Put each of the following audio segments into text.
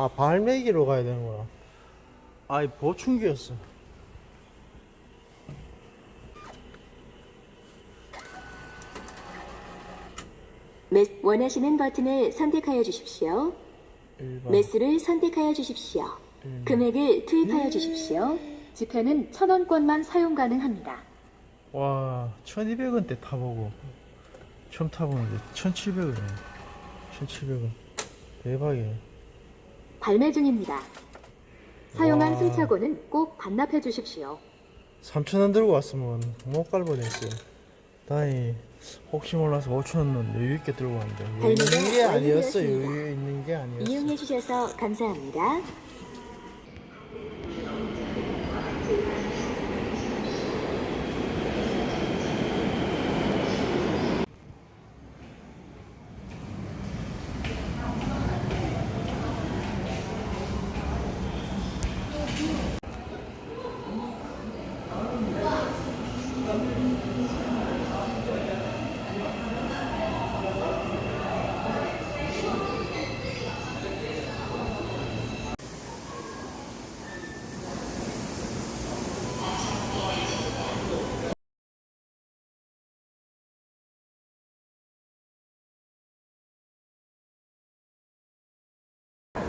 아 발매기로 가야 되는구나 아이 보충기였어 메- 원하시는 버튼을 선택하여 주십시오. 일반 매수를 선택하여 주십시오. 음. 금액을 투입하여 주십시오. 지폐는 천원권만 사용 가능합니다. 와 1200원대 타보고 처음 타보는데 1700원이네 1700원 대박이네 발매 중입니다. 사용한 와. 승차권은 꼭 반납해 주십시오. 3,000원 들고 왔으면 못 갈 뻔했어요 다행히 혹시 몰라서 5,000원 여유있게 들고 왔는데 여유 있는 게 아니었어. 여유 있는 게 아니었어 이용해 주셔서 감사합니다.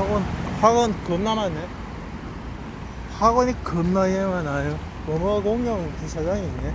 학원 학원 겁나 많네. 학원이 겁나 예 많아요 범어 공영 부사장이 있네